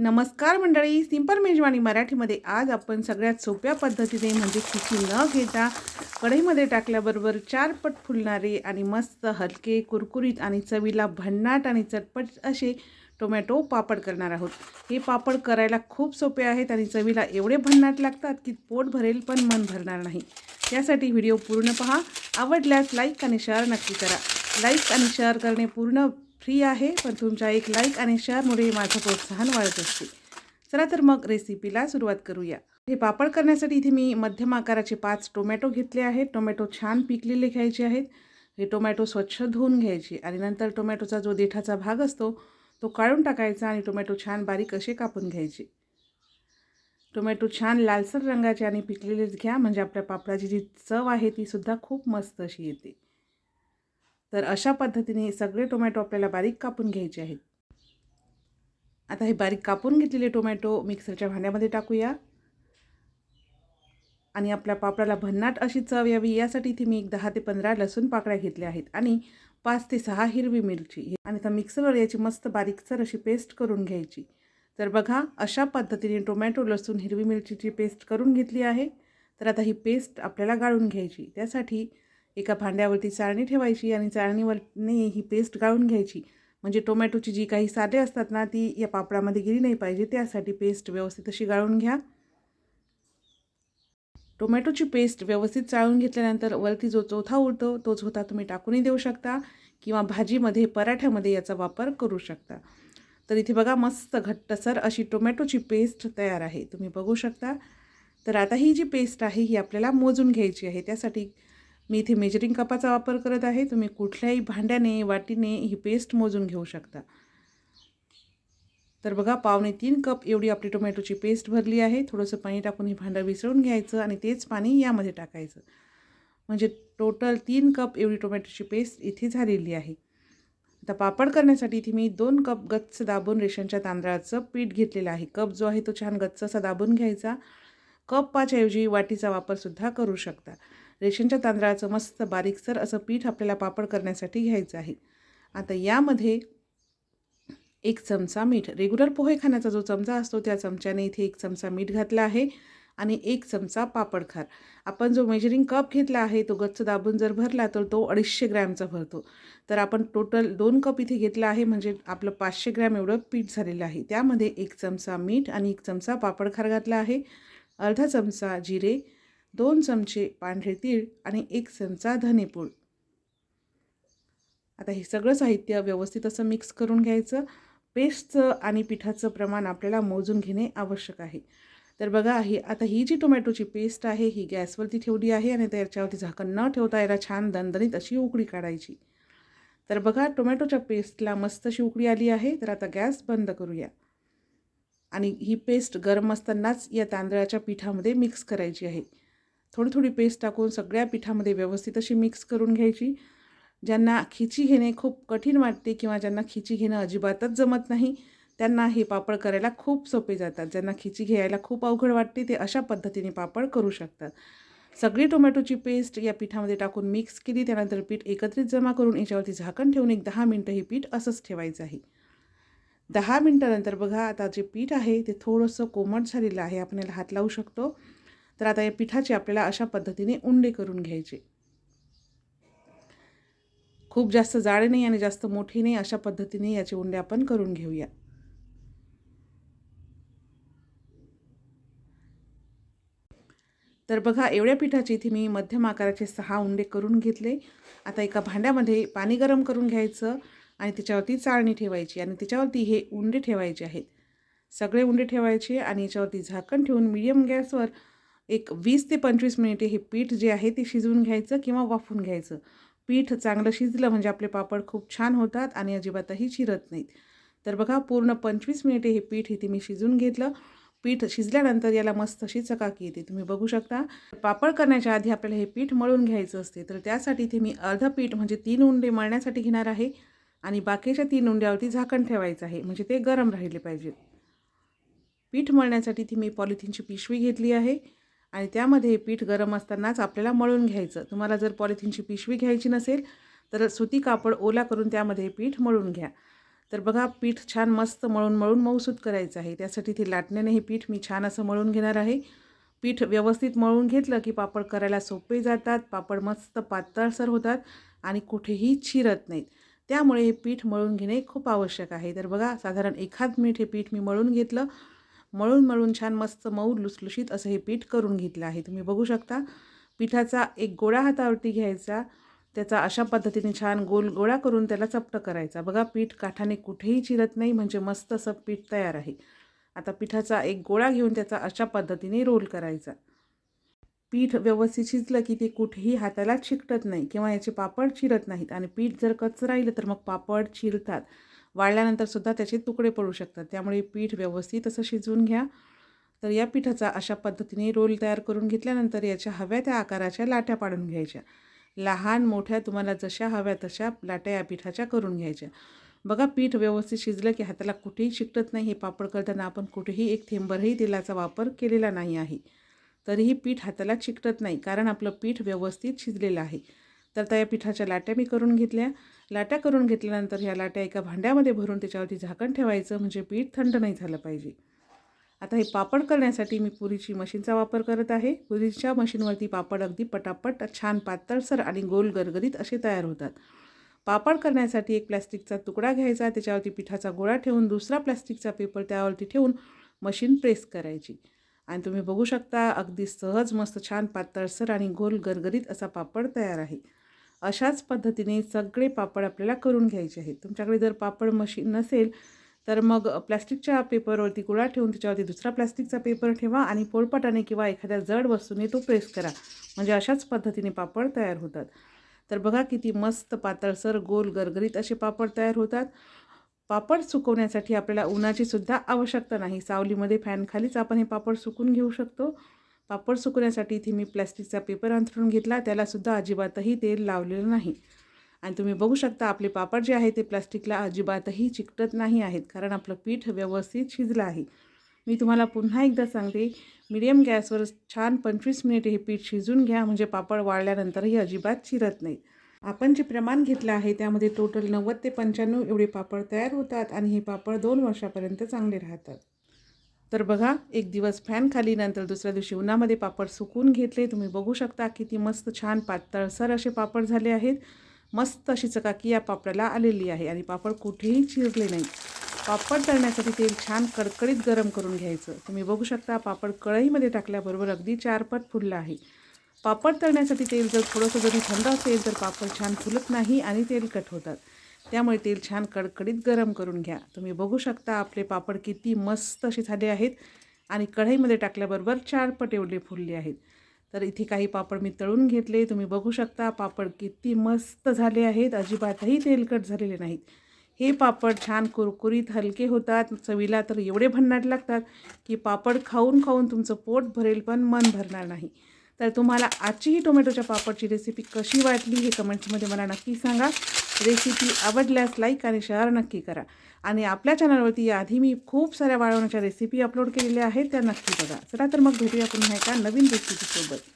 नमस्कार मंडळी सिंपल मेजवानी मराठीमध्ये आज आपण सगळ्यात सोप्या पद्धतीने म्हणजे खिची न घेता कढईमध्ये टाकल्याबरोबर चार पट फुलणारे आणि मस्त हलके कुरकुरीत आणि चवीला भन्नाट आणि चटपट असे टोमॅटो पापड करणार आहोत. हे पापड करायला खूप सोपे आहेत आणि चवीला एवढे भन्नाट लागतात की पोट भरेल पण मन भरणार नाही. त्यासाठी व्हिडिओ पूर्ण पहा आवडल्यास लाईक आणि शेअर नक्की करा. लाईक आणि शेअर करणे पूर्ण फ्री आहे पण तुमच्या एक लाईक आणि शेअरमुळे माझं प्रोत्साहन वाढत असते. चला तर मग रेसिपीला सुरुवात करूया. हे पापड करण्यासाठी इथे मी मध्यम आकाराचे पाच टोमॅटो घेतले आहेत. टोमॅटो छान पिकलेले घ्यायचे आहेत. हे टोमॅटो स्वच्छ धुवून घ्यायचे आणि नंतर टोमॅटोचा जो देठाचा भाग असतो तो काढून टाकायचा आणि टोमॅटो छान बारीक असे कापून घ्यायचे. टोमॅटो छान लालसर रंगाचे आणि पिकलेलेच घ्या म्हणजे आपल्या पापडाची जी चव आहे ती सुद्धा खूप मस्त अशी येते. तर अशा पद्धतीने सगळे टोमॅटो आपल्याला बारीक कापून घ्यायचे आहेत. आता हे बारीक कापून घेतलेले टोमॅटो मिक्सरच्या भांड्यामध्ये टाकूया. आणि आपल्या पापडाला भन्नाट अशी चव यावी यासाठी इथे मी एक दहा ते पंधरा लसूण पाकळ्या घेतल्या आहेत आणि पाच ते सहा हिरवी मिरची. आणि आता मिक्सरवर याची मस्त बारीकसर अशी पेस्ट करून घ्यायची. तर बघा अशा पद्धतीने टोमॅटो लसूण हिरवी मिरचीची पेस्ट करून घेतली आहे. तर आता ही पेस्ट आपल्याला गाळून घ्यायची. त्यासाठी एका भांड्यावरती चाळणी ठेवायची आणि चाळणीवरने ही पेस्ट गाळून घ्यायची. म्हणजे टोमॅटोची जी काही साधे असतात ना ती या पापडामध्ये गेली नाही पाहिजे. त्यासाठी पेस्ट व्यवस्थित अशी गाळून घ्या. टोमॅटोची पेस्ट व्यवस्थित चाळून घेतल्यानंतर वरती जो चौथा उरतो तो चौथा तुम्ही टाकूनही देऊ शकता किंवा भाजीमध्ये पराठ्यामध्ये याचा वापर करू शकता. तर इथे बघा मस्त घट्टसर अशी टोमॅटोची पेस्ट तयार आहे. तुम्ही बघू शकता. तर आता ही जी पेस्ट आहे ही आपल्याला मोजून घ्यायची आहे. त्यासाठी मी इथे मेजरिंग कपाचा वापर करत आहे. तुम्ही कुठल्याही भांड्याने वाटीने ही पेस्ट मोजून घेऊ शकता. तर बघा पावणे तीन कप एवढी आपली टोमॅटोची पेस्ट भरली आहे. थोडंसं पाणी टाकून हे भांडं विसरून घ्यायचं आणि तेच पाणी यामध्ये टाकायचं. म्हणजे टोटल तीन कप एवढी टोमॅटोची पेस्ट इथे झालेली आहे. आता पापड करण्यासाठी इथे मी दोन कप गच्च दाबून रेशनच्या तांदळाचं पीठ घेतलेलं आहे. कप जो आहे तो छान गच्च असा दाबून घ्यायचा. कप पाचऐवजी वाटीचा वापरसुद्धा करू शकता. रेशनच्या तांदळाचं मस्त बारीकसर असं पीठ आपल्याला पापड करण्यासाठी घ्यायचं आहे. आता यामध्ये एक चमचा मीठ. रेग्युलर पोहे खाण्याचा जो चमचा असतो त्या चमच्याने इथे एक चमचा मीठ घातला आहे आणि एक चमचा पापड खार. आपण जो मेजरिंग कप घेतला आहे तो गच्च दाबून जर भरला तर तो अडीचशे ग्रॅमचा भरतो. तर आपण टोटल दोन कप इथे घेतला आहे म्हणजे आपलं पाचशे ग्रॅम एवढं पीठ झालेलं आहे. त्यामध्ये एक चमचा मीठ आणि एक चमचा पापड खार घातला आहे. अर्धा चमचा जिरे दोन चमचे पांढरे तीळ आणि एक चमचा धनेपूड. आता हे सगळं साहित्य व्यवस्थित असं मिक्स करून घ्यायचं. पेस्टचं आणि पिठाचं प्रमाण आपल्याला मोजून घेणे आवश्यक आहे. तर बघा ही आता ही जी टोमॅटोची पेस्ट आहे ही गॅसवरती ठेवली आहे आणि त्याच्यावरती झाकण न ठेवता याला छान दणदणीत अशी उकळी काढायची. तर बघा टोमॅटोच्या पेस्टला मस्त अशी उकळी आली आहे. तर आता गॅस बंद करूया. आणि ही पेस्ट गरम असतानाच या तांदळाच्या पिठामध्ये मिक्स करायची आहे. थोडी थोडी पेस्ट टाकून सगळ्या पिठामध्ये व्यवस्थित अशी मिक्स करून घ्यायची. ज्यांना खिची घेणे खूप कठीण वाटते किंवा ज्यांना खिची घेणं अजिबातच जमत नाही त्यांना हे पापड करायला खूप सोपे जातात. ज्यांना खिची घ्यायला खूप अवघड वाटते ते अशा पद्धतीने पापड करू शकतात. सगळी टोमॅटोची पेस्ट या पिठामध्ये टाकून मिक्स केली त्यानंतर पीठ एकत्रित जमा करून याच्यावरती झाकण ठेवून एक दहा मिनटं हे पीठ असंच ठेवायचं आहे. दहा मिनटानंतर बघा आता जे पीठ आहे ते थोडंसं कोमट झालेलं आहे. आपण याला हात लावू शकतो. तर आता या पिठाचे आपल्याला अशा पद्धतीने उंडे करून घ्यायचे. खूप जास्त जाडे नाही आणि जास्त मोठी नाही अशा पद्धतीने याचे उंडे आपण करून घेऊया. तर बघा एवढ्या पिठाची इथे मी मध्यम आकाराचे सहा उंडे करून घेतले. आता एका भांड्यामध्ये पाणी गरम करून घ्यायचं आणि त्याच्यावरती चाळणी ठेवायची आणि त्याच्यावरती हे उंडे ठेवायचे आहेत. सगळे उंडे ठेवायचे आणि याच्यावरती झाकण ठेवून मिडियम गॅसवर एक वीस ते पंचवीस मिनिटे हे पीठ जे आहे ते शिजवून घ्यायचं किंवा वाफून घ्यायचं. पीठ चांगलं शिजलं म्हणजे आपले पापड खूप छान होतात आणि अजिबातही चिरत नाहीत. तर बघा पूर्ण पंचवीस मिनिटे हे पीठ इथे मी शिजून घेतलं. पीठ शिजल्यानंतर याला मस्त अशी चकाकी येते. तुम्ही बघू शकता. पापड करण्याच्या आधी आपल्याला हे पीठ मळून घ्यायचं असते. तर त्यासाठी इथे मी अर्धं पीठ म्हणजे तीन उंडे मळण्यासाठी घेणार आहे आणि बाकीच्या तीन उंड्यावरती झाकण ठेवायचं आहे. म्हणजे ते गरम राहिले पाहिजेत पीठ मळण्यासाठी ती मी पॉलिथिनची पिशवी घेतली आहे. आणि त्यामध्ये पीठ गरम असतानाच आपल्याला मळून घ्यायचं. तुम्हाला जर पॉलिथिनची पिशवी घ्यायची नसेल तर सुती कापड ओला करून त्यामध्ये पीठ मळून घ्या. तर बघा पीठ छान मस्त मळून मळून मऊसूत करायचं आहे. त्यासाठी ते लाटण्याने हे पीठ मी छान असं मळून घेणार आहे. पीठ व्यवस्थित मळून घेतलं की पापड करायला सोपे जातात पापड मस्त पातळसर होतात आणि कुठेही चिरत नाहीत. त्यामुळे हे पीठ मळून घेणे खूप आवश्यक आहे. तर बघा साधारण एखाद मीठ हे पीठ मी मळून घेतलं. मळून मळून छान मस्त मऊ लुसलुशीत असं हे पीठ करून घेतलं आहे. तुम्ही बघू शकता. पिठाचा एक गोळा हातावरती घ्यायचा. त्याचा अशा पद्धतीने छान गोल गोळा करून त्याला चपटं करायचा. बघा पीठ काठाने कुठेही चिरत नाही म्हणजे मस्त असं पीठ तयार आहे. आता पिठाचा एक गोळा घेऊन त्याचा अशा पद्धतीने रोल करायचा. पीठ व्यवस्थित शिजलं की ते कुठेही हाताला चिकटत नाही किंवा याचे पापड चिरत नाहीत. आणि पीठ जर कच राहिलं तर मग पापड चिरतात. वाळल्यानंतरसुद्धा त्याचे तुकडे पडू शकतात. त्यामुळे पीठ व्यवस्थित असं शिजवून घ्या. तर या पिठाचा अशा पद्धतीने रोल तयार करून घेतल्यानंतर याच्या हव्या त्या आकाराच्या लाट्या पाडून घ्यायच्या. लहान मोठ्या तुम्हाला जशा हव्या तशा लाट्या या पिठाच्या करून घ्यायच्या. बघा पीठ व्यवस्थित शिजलं की हाताला कुठेही चिकटत नाही. हे पापड करताना आपण कुठेही एक थेंबरही तेलाचा वापर केलेला नाही आहे. तरीही पीठ हाताला चिकटत नाही कारण आपलं पीठ व्यवस्थित शिजलेलं आहे. तर त्या पिठाच्या लाट्या मी करून घेतल्या. लाट्या करून घेतल्यानंतर ह्या लाट्या एका भांड्यामध्ये भरून त्याच्यावरती झाकण ठेवायचं म्हणजे पीठ थंड नाही झालं पाहिजे. आता हे पापड करण्यासाठी मी पुरीची मशीनचा वापर करत आहे. पुरीच्या मशीनवरती पापड अगदी पटापट छान पातळसर आणि गोल गरगरीत असे तयार होतात. पापड करण्यासाठी एक प्लॅस्टिकचा तुकडा घ्यायचा त्याच्यावरती पिठाचा गोळा ठेवून दुसरा प्लॅस्टिकचा पेपर त्यावरती ठेवून मशीन प्रेस करायची. आणि तुम्ही बघू शकता अगदी सहज मस्त छान पातळसर आणि गोल गरगरीत असा पापड तयार आहे. अशाच पद्धतीने सगळे पापड आपल्याला करून घ्यायचे आहेत. तुमच्याकडे जर पापड मशीन नसेल तर मग प्लॅस्टिकच्या पेपरवरती गुळा ठेवून त्याच्यावरती दुसरा प्लॅस्टिकचा पेपर ठेवा आणि पोळपाटाने किंवा एखाद्या जड वस्तूने तो प्रेस करा. म्हणजे अशाच पद्धतीने पापड तयार होतात. तर बघा किती मस्त पातळसर गोल गरगरीत असे पापड तयार होतात. पापड सुकवण्यासाठी आपल्याला उन्हाची सुद्धा आवश्यकता नाही. सावलीमध्ये फॅनखालीच आपण हे पापड सुकून घेऊ शकतो. पापड सुकवण्यासाठी इथे मी प्लॅस्टिकचा पेपर अंथरून घेतला. त्यालासुद्धा अजिबातही तेल लावलेलं नाही. आणि तुम्ही बघू शकता आपले पापड जे आहे ते प्लास्टिकला अजिबातही चिकटत नाही आहेत कारण आपलं पीठ व्यवस्थित शिजलं आहे. मी तुम्हाला पुन्हा एकदा सांगते मीडियम गॅसवर छान पंचवीस मिनिट हे पीठ शिजून घ्या म्हणजे पापड वाळल्यानंतरही अजिबात चिरत नाही. आपण जे प्रमाण घेतलं आहे त्यामध्ये टोटल नव्वद ते पंच्याण्णव एवढे पापड तयार होतात आणि हे पापड दोन वर्षापर्यंत चांगले राहतात. तर बघा एक दिवस फॅन खाली नंतर दुसऱ्या दिवशी उन्हामध्ये पापड सुकून घेतले. तुम्ही बघू शकता किती मस्त छान पातळसर असे पापड झाले आहेत. मस्त अशी चकाकी या पापडाला आलेली आहे आणि पापड कुठेही चिरले नाही. पापड तळण्यासाठी तेल छान कडकडीत गरम करून घ्यायचं. तुम्ही बघू शकता पापड कढईमध्ये टाकल्याबरोबर अगदी चारपट फुललं आहे. पापड तळण्यासाठी तेल जर थोडंसं जरी थंड असेल तर पापड छान फुलत नाही आणि तेलकट होतात. त्यामुळे तेल छान कडकडीत गरम करून घ्या. तुम्ही बघू शकता आपले पापड किती मस्त असे झाले आहेत. आणि कढईमध्ये टाकल्याबरोबर चार पट एवढे फुलले आहेत. तर इथे काही पापड मी तळून घेतले. तुम्ही बघू शकता पापड किती मस्त झाले आहेत. अजिबातही तेलकट झालेले नाहीत. हे पापड छान कुरकुरीत हलके होतात. चवीला तर एवढे भन्नाट लागतात की पापड खाऊन खाऊन तुमचं पोट भरेल पण मन भरणार नाही. तर तुम्हाला आजची ही टोमॅटोच्या पापडची रेसिपी कशी वाटली हे कमेंट्समध्ये मला नक्की सांगा. रेसिपी आवडल्यास लाईक आणि शेअर नक्की करा. आणि आपल्या चॅनलवरती याआधी मी खूप साऱ्या वाळवण्याच्या रेसिपी अपलोड केलेल्या आहेत त्या नक्की बघा. चला तर मग भेटूया पुन्हा एका नवीन रेसिपीसोबत